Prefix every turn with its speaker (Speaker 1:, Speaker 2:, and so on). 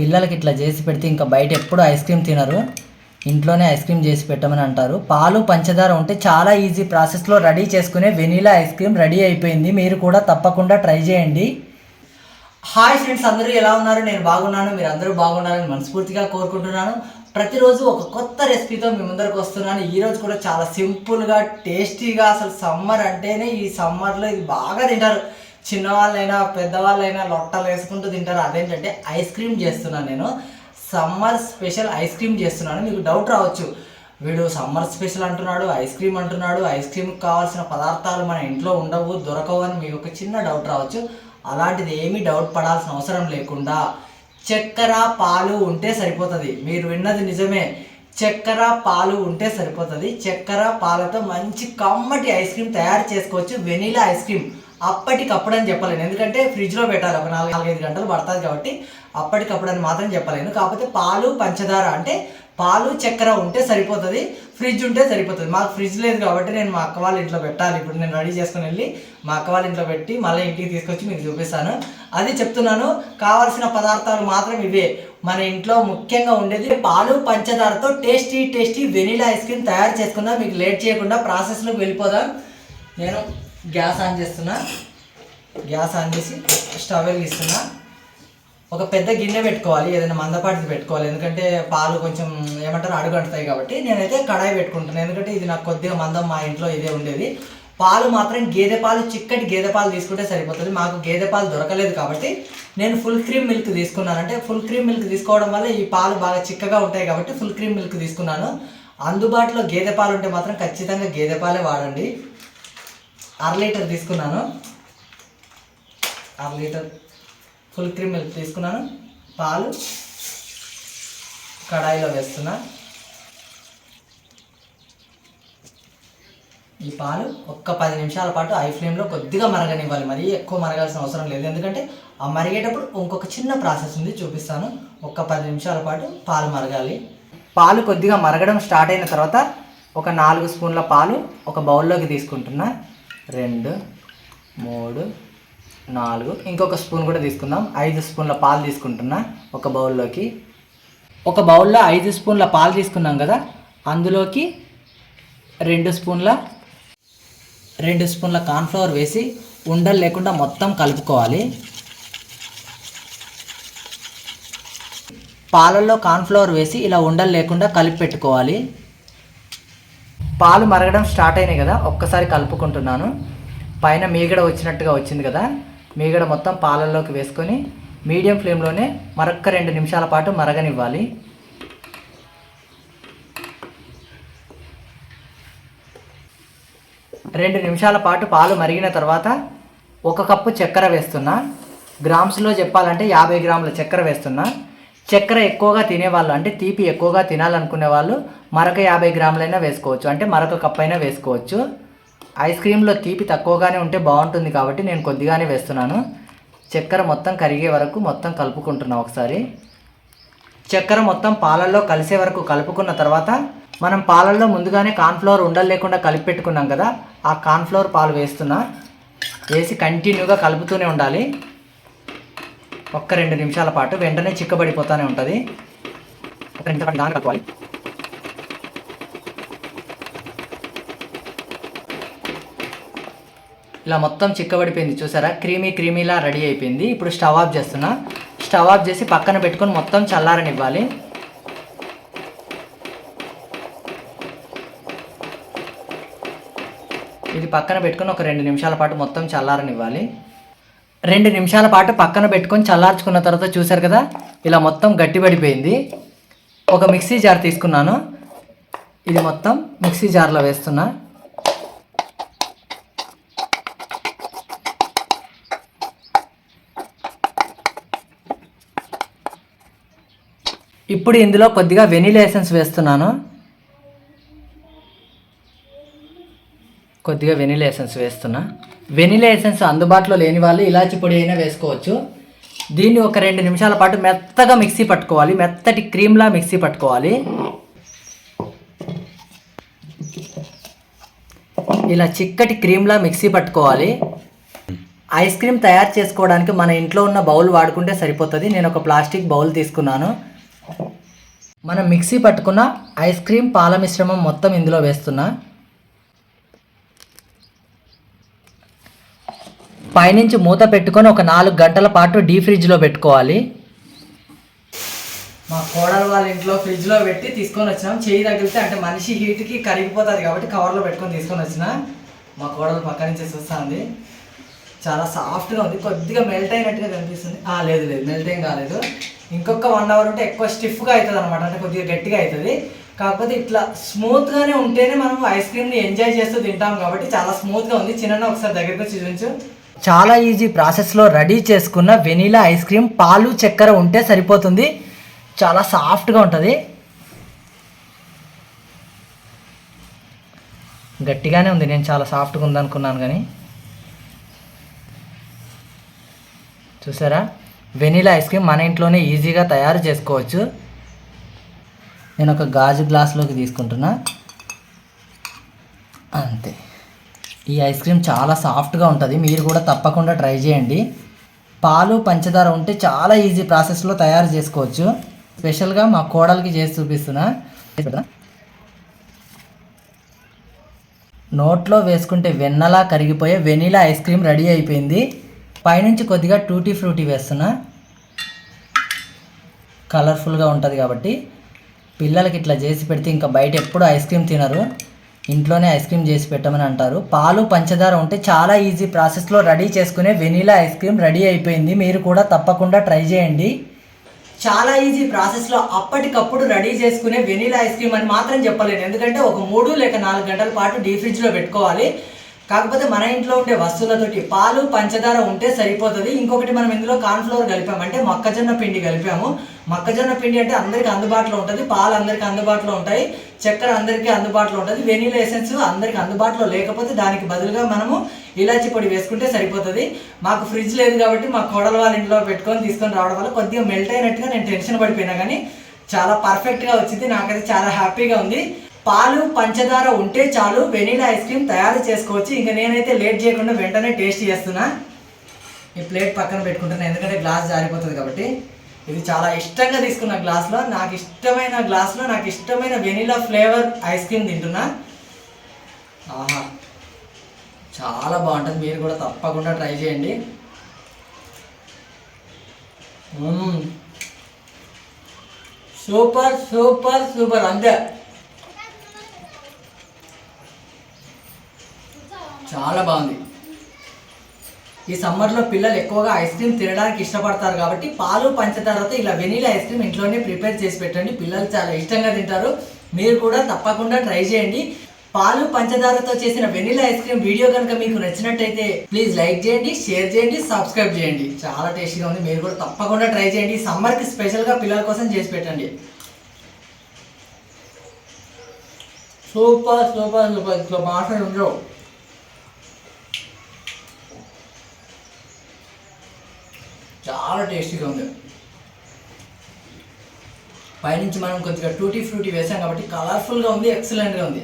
Speaker 1: పిల్లలకి ఇట్లా చేసి పెడితే ఇంకా బయట ఎప్పుడు ఐస్ క్రీమ్ తినరు. ఇంట్లోనే ఐస్ క్రీమ్ చేసి పెట్టమని అంటారు. పాలు పంచదార ఉంటే చాలా ఈజీ ప్రాసెస్లో రెడీ చేసుకునే వెనీలా ఐస్ క్రీమ్ రెడీ అయిపోయింది. మీరు కూడా తప్పకుండా ట్రై చేయండి. హాయ్ ఫ్రెండ్స్ అందరూ ఎలా ఉన్నారు? నేను బాగున్నాను. మీరు అందరూ బాగున్నారని మనస్ఫూర్తిగా కోరుకుంటున్నాను. ప్రతిరోజు ఒక కొత్త రెసిపీతో మీ ముందరకు వస్తున్నాను. ఈరోజు కూడా చాలా సింపుల్గా టేస్టీగా అసలు సమ్మర్ అంటేనే ఈ సమ్మర్లో ఇది బాగా తింటారు. చిన్నవాళ్ళైనా పెద్దవాళ్ళైనా లొట్టలు వేసుకుంటూ తింటారు? అదేంటంటే ఐస్ క్రీమ్ చేస్తున్నాను నేను. సమ్మర్ స్పెషల్ ఐస్ క్రీమ్ చేస్తున్నాను. మీకు డౌట్ రావచ్చు. వీడు సమ్మర్ స్పెషల్ అంటున్నాడు ఐస్ క్రీమ్ అంటున్నాడు ఐస్ క్రీమ్కి కావాల్సిన పదార్థాలు మన ఇంట్లో ఉండవు దొరకవు అని మీకు ఒక చిన్న డౌట్ రావచ్చు. అలాంటిది ఏమీ డౌట్ పడాల్సిన అవసరం లేకుండా చక్కెర పాలు ఉంటే సరిపోతుంది. మీరు విన్నది నిజమే. చక్కెర పాలు ఉంటే సరిపోతుంది. చక్కెర పాలతో మంచి కమ్మటి ఐస్ క్రీమ్ తయారు చేసుకోవచ్చు. Vanilla ice cream. అప్పటికప్పుడు అని చెప్పలేను. ఎందుకంటే ఫ్రిడ్జ్లో పెట్టాలి. ఒక నాలుగు నాలుగైదు గంటలు పడుతుంది కాబట్టి అప్పటికప్పుడు అని మాత్రం చెప్పలేను. కాకపోతే పాలు పంచదార అంటే పాలు చక్కెర ఉంటే సరిపోతుంది ఫ్రిడ్జ్ ఉంటే సరిపోతుంది. మాకు ఫ్రిడ్జ్ లేదు కాబట్టి నేను మా అక్క వాళ్ళ ఇంట్లో పెట్టాలి. ఇప్పుడు నేను రెడీ చేసుకుని వెళ్ళి మా అక్క వాళ్ళ ఇంట్లో పెట్టి మళ్ళీ ఇంటికి తీసుకొచ్చి మీకు చూపిస్తాను. అది చెప్తున్నాను. కావాల్సిన పదార్థాలు మాత్రం ఇవే. మన ఇంట్లో ముఖ్యంగా ఉండేది పాలు పంచదారతో tasty tasty vanilla ice cream తయారు చేసుకుందాం. మీకు లేట్ చేయకుండా ప్రాసెస్లోకి వెళ్ళిపోదాం. నేను గ్యాస్ ఆన్ చేస్తున్నా. గ్యాస్ ఆన్ చేసి స్టవ్ వెలిగిస్తున్నా. ఒక పెద్ద గిన్నె పెట్టుకోవాలి ఏదైనా మందపాటిది పెట్టుకోవాలి. ఎందుకంటే పాలు కొంచెం ఏమంటారు అడుగంటుతాయి కాబట్టి నేనైతే కడాయి పెట్టుకుంటున్నాను ఎందుకంటే ఇది నాకు కొద్దిగా మందం మా ఇంట్లో ఇదే ఉండేది. పాలు మాత్రం గేదె పాలు చిక్కటి గేదె పాలు తీసుకుంటే సరిపోతుంది. మాకు గేదె పాలు దొరకలేదు కాబట్టి నేను ఫుల్ క్రీమ్ మిల్క్ తీసుకున్నాను. అంటే ఫుల్ క్రీమ్ మిల్క్ తీసుకోవడం వల్ల ఈ పాలు బాగా చిక్కగా ఉంటాయి కాబట్టి ఫుల్ క్రీమ్ మిల్క్ తీసుకున్నాను. అందుబాటులో గేదె పాలు ఉంటే మాత్రం ఖచ్చితంగా గేదె పాలే వాడండి. అర లీటర్ తీసుకున్నాను. అర లీటర్ ఫుల్ క్రీమ్ మిల్క్ తీసుకున్నాను. పాలు కడాయిలో వేస్తున్నా. ఈ పాలు ఒక్క పది నిమిషాల పాటు ఐ ఫ్లేమ్లో కొద్దిగా మరగనివ్వాలి. మరీ ఎక్కువ మరగాల్సిన అవసరం లేదు. ఎందుకంటే ఆ మరిగేటప్పుడు ఇంకొక చిన్న ప్రాసెస్ ఉంది చూపిస్తాను. ఒక్క పది నిమిషాల పాటు పాలు మరగాలి. పాలు కొద్దిగా మరగడం స్టార్ట్ అయిన తర్వాత ఒక నాలుగు స్పూన్ల పాలు ఒక బౌల్లోకి తీసుకుంటున్నా. రెండు మూడు నాలుగు. ఇంకొక స్పూన్ కూడా తీసుకుందాం. ఐదు స్పూన్ల పాలు తీసుకుంటున్నా. ఒక బౌల్లోకి. ఒక బౌల్లో ఐదు స్పూన్ల పాలు తీసుకున్నాం కదా. అందులోకి రెండు స్పూన్ల రెండు స్పూన్ల కార్న్ఫ్లవర్ వేసి ఉండలు లేకుండా మొత్తం కలుపుకోవాలి. పాలల్లో కార్న్ఫ్లవర్ వేసి ఇలా ఉండలు లేకుండా కలిపి పెట్టుకోవాలి. పాలు మరగడం స్టార్ట్ అయినాయి కదా ఒక్కసారి కలుపుకుంటున్నాను. పైన మీగడ వచ్చినట్టుగా వచ్చింది కదా మీగడ మొత్తం పాలల్లోకి వేసుకొని మీడియం ఫ్లేమ్లోనే మరొక్క రెండు నిమిషాల పాటు మరగనివ్వాలి. రెండు నిమిషాల పాటు పాలు మరిగిన తర్వాత ఒక కప్పు చక్కెర వేస్తున్నా. గ్రామ్స్లో చెప్పాలంటే యాభై గ్రాముల చక్కెర వేస్తున్నా. చక్కెర ఎక్కువగా తినేవాళ్ళు అంటే తీపి ఎక్కువగా తినాలనుకునే వాళ్ళు మరొక యాభై గ్రాములైనా వేసుకోవచ్చు. అంటే మరొక కప్ అయినా వేసుకోవచ్చు. ఐస్ క్రీమ్లో తీపి తక్కువగానే ఉంటే బాగుంటుంది కాబట్టి నేను కొద్దిగానే వేస్తున్నాను. చక్కెర మొత్తం కరిగే వరకు మొత్తం కలుపుకుంటున్నాను ఒకసారి. చక్కెర మొత్తం పాలల్లో కలిసే వరకు కలుపుకున్న తర్వాత మనం పాలల్లో ముందుగానే కార్న్ఫ్లవర్ ఉండలు లేకుండా కలిపి పెట్టుకున్నాం కదా ఆ కార్న్ఫ్లవర్ పాలు వేస్తున్నా. వేసి కంటిన్యూగా కలుపుతూనే ఉండాలి. ఒక్క రెండు నిమిషాల పాటు వెంటనే చిక్కబడిపోతూనే ఉంటుంది. ఒక రెండు దాన్ని కలుపుకోవాలి. ఇలా మొత్తం చిక్కబడిపోయింది చూసారా? క్రీమీ క్రీమీలా రెడీ అయిపోయింది. ఇప్పుడు స్టవ్ ఆఫ్ చేస్తున్నా. స్టవ్ ఆఫ్ చేసి పక్కన పెట్టుకొని మొత్తం చల్లారనివ్వాలి. ఇది పక్కన పెట్టుకొని ఒక రెండు నిమిషాల పాటు మొత్తం చల్లారనివ్వాలి. రెండు నిమిషాల పాటు పక్కన పెట్టుకొని చల్లార్చుకున్న తర్వాత చూసారు కదా ఇలా మొత్తం గట్టిపడిపోయింది. ఒక మిక్సీ జార్ తీసుకున్నాను. ఇది మొత్తం మిక్సీ జార్లో వేస్తున్నా. ఇప్పుడు ఇందులో కొద్దిగా వెనీలా ఎసెన్స్ వేస్తున్నాను. కొద్దిగా వెనీలా ఎసెన్స్ వేస్తున్నా. వెనీలా ఎసెన్స్ అందుబాటులో లేని వాళ్ళు ఇలాచి పొడి అయినా వేసుకోవచ్చు. దీన్ని ఒక రెండు నిమిషాల పాటు మెత్తగా మిక్సీ పట్టుకోవాలి. మెత్తటి క్రీమ్లా మిక్సీ పట్టుకోవాలి. ఇలా చిక్కటి క్రీమ్లా మిక్సీ పట్టుకోవాలి. ఐస్ క్రీమ్ తయారు చేసుకోవడానికి మన ఇంట్లో ఉన్న బౌల్ వాడుకుంటే సరిపోతుంది. నేను ఒక ప్లాస్టిక్ బౌల్ తీసుకున్నాను. మనం మిక్సీ పట్టుకున్న ఐస్ క్రీమ్ పాల మిశ్రమం మొత్తం ఇందులో వేస్తున్నా. పైనుంచి మూత పెట్టుకొని ఒక నాలుగు గంటల పాటు డీ ఫ్రిడ్జ్లో పెట్టుకోవాలి. మా కోడలు వాళ్ళ ఇంట్లో ఫ్రిడ్జ్లో పెట్టి తీసుకొని వచ్చినాం. చేయి తగిలితే అంటే మనిషి హీట్కి కరిగిపోతుంది కాబట్టి కవర్లో పెట్టుకొని తీసుకొని వచ్చిన. మా కోడలు పక్క నుంచి చూస్తుంది. చాలా సాఫ్ట్గా ఉంది. కొద్దిగా మెల్ట్ అయినట్టుగా కనిపిస్తుంది. ఆ, లేదు లేదు. మెల్ట్ ఏం కాలేదు. ఇంకొక వన్ అవర్ ఉంటే ఎక్కువ స్టిఫ్గా అవుతుంది అనమాట అంటే కొద్దిగా గట్టిగా అవుతుంది. కాకపోతే ఇట్లా స్మూత్గానే ఉంటేనే మనం ఐస్ క్రీమ్ని ఎంజాయ్ చేస్తూ తింటాం కాబట్టి చాలా స్మూత్గా ఉంది. చిన్న ఒకసారి దగ్గరికి వచ్చి చూపించు. చాలా ఈజీ ప్రాసెస్లో రెడీ చేసుకున్న వెనీలా ఐస్ క్రీమ్ పాలు చక్కెర ఉంటే సరిపోతుంది. చాలా సాఫ్ట్గా ఉంటుంది. గట్టిగానే ఉంది. నేను చాలా సాఫ్ట్గా ఉందనుకున్నాను కానీ. చూసారా? వెనీలా ఐస్ క్రీమ్ మన ఇంట్లోనే ఈజీగా తయారు చేసుకోవచ్చు. నేను ఒక గాజు గ్లాస్లోకి తీసుకుంటున్నా. అంతే. ఈ ఐస్ క్రీమ్ చాలా సాఫ్ట్గా ఉంటుంది. మీరు కూడా తప్పకుండా ట్రై చేయండి. పాలు పంచదార ఉంటే చాలా ఈజీ ప్రాసెస్లో తయారు చేసుకోవచ్చు. స్పెషల్గా మా కోడలికి చేసి చూపిస్తున్నా. నోట్లో వేసుకుంటే వెన్నలా కరిగిపోయే వెనీలా ఐస్ క్రీమ్ రెడీ అయిపోయింది. పైనుంచి కొద్దిగా టూటీ ఫ్రూటీ వేస్తున్నా. కలర్ఫుల్గా ఉంటుంది కాబట్టి పిల్లలకి ఇట్లా చేసి పెడితే ఇంకా బయట ఎప్పుడు ఐస్ క్రీమ్ తినరు. ఇంట్లోనే ఐస్ క్రీమ్ చేసి పెట్టమని అంటారు. పాలు పంచదార ఉంటే చాలా ఈజీ ప్రాసెస్లో రెడీ చేసుకునే వెనీలా ఐస్ క్రీమ్ రెడీ అయిపోయింది. మీరు కూడా తప్పకుండా ట్రై చేయండి. చాలా ఈజీ ప్రాసెస్లో అప్పటికప్పుడు రెడీ చేసుకునే వెనీలా ఐస్ క్రీమ్ అని మాత్రం చెప్పలేను. ఎందుకంటే ఒక మూడు లేక నాలుగు గంటల పాటు డీ ఫ్రిడ్జ్లో పెట్టుకోవాలి. కాకపోతే మన ఇంట్లో ఉండే వస్తువులతోటి పాలు పంచదార ఉంటే సరిపోతుంది. ఇంకొకటి మనం ఇందులో కార్న్ఫ్లోర్ కలిపాము అంటే మొక్కజొన్న పిండి కలిపాము. మొక్కజొన్న పిండి అంటే అందరికీ అందుబాటులో ఉంటుంది. పాలు అందరికీ అందుబాటులో ఉంటాయి. చక్కెర అందరికీ అందుబాటులో ఉంటుంది. వెనీలా ఎసెన్స్ అందరికీ అందుబాటులో లేకపోతే దానికి బదులుగా మనము ఇలాచి పొడి వేసుకుంటే సరిపోతుంది. మాకు ఫ్రిడ్జ్ లేదు కాబట్టి మా కోడల వాళ్ళ ఇంట్లో పెట్టుకొని తీసుకొని రావడం వల్ల కొద్దిగా మెల్ట్ అయినట్టుగా నేను టెన్షన్ పడిపోయినా కానీ చాలా పర్ఫెక్ట్గా వచ్చింది. నాకైతే చాలా హ్యాపీగా ఉంది. పాలు పంచదార ఉంటే చాలు వెనీలా ఐస్ క్రీమ్ తయారు చేసుకోవచ్చు. ఇంకా నేనైతే లేట్ చేయకుండా వెంటనే టేస్ట్ చేస్తున్నా. ఈ ప్లేట్ పక్కన పెట్టుకుంటున్నా ఎందుకంటే గ్లాస్ జారిపోతుంది కాబట్టి. ఇది చాలా ఇష్టంగా తీసుకున్న గ్లాస్లో నాకు ఇష్టమైన గ్లాస్లో నాకు ఇష్టమైన వెనీలా ఫ్లేవర్ ఐస్ క్రీమ్ తింటున్నా. ఆహా చాలా బాగుంటుంది. మీరు కూడా తప్పకుండా ట్రై చేయండి. Super super super. అంతే. చాలా బాగుంది. ఈ సమ్మర్లో పిల్లలు ఎక్కువగా ఐస్ క్రీమ్ తినడానికి ఇష్టపడతారు కాబట్టి పాలు పంచదారతో ఇలా వెనీలా ఐస్ క్రీమ్ ఇంట్లోనే ప్రిపేర్ చేసి పెట్టండి. పిల్లలు చాలా ఇష్టంగా తింటారు. మీరు కూడా తప్పకుండా ట్రై చేయండి. పాలు పంచదారతో చేసిన వెనీలా ఐస్ క్రీమ్ వీడియో కనుక మీకు నచ్చినట్టయితే ప్లీజ్ లైక్ చేయండి షేర్ చేయండి సబ్స్క్రైబ్ చేయండి. చాలా టేస్టీగా ఉంది. మీరు కూడా తప్పకుండా ట్రై చేయండి. సమ్మర్కి స్పెషల్గా పిల్లల కోసం చేసి పెట్టండి. సూపర్ సూపర్ సూపర్ ఇట్లా మాట్లాడి ఉండవు చాలా టేస్టీగా ఉంది. పైనుంచి మనం కొద్దిగా టూటీ ఫ్రూటీ వేసాం కాబట్టి కలర్ఫుల్గా ఉంది ఎక్సలెంట్గా ఉంది.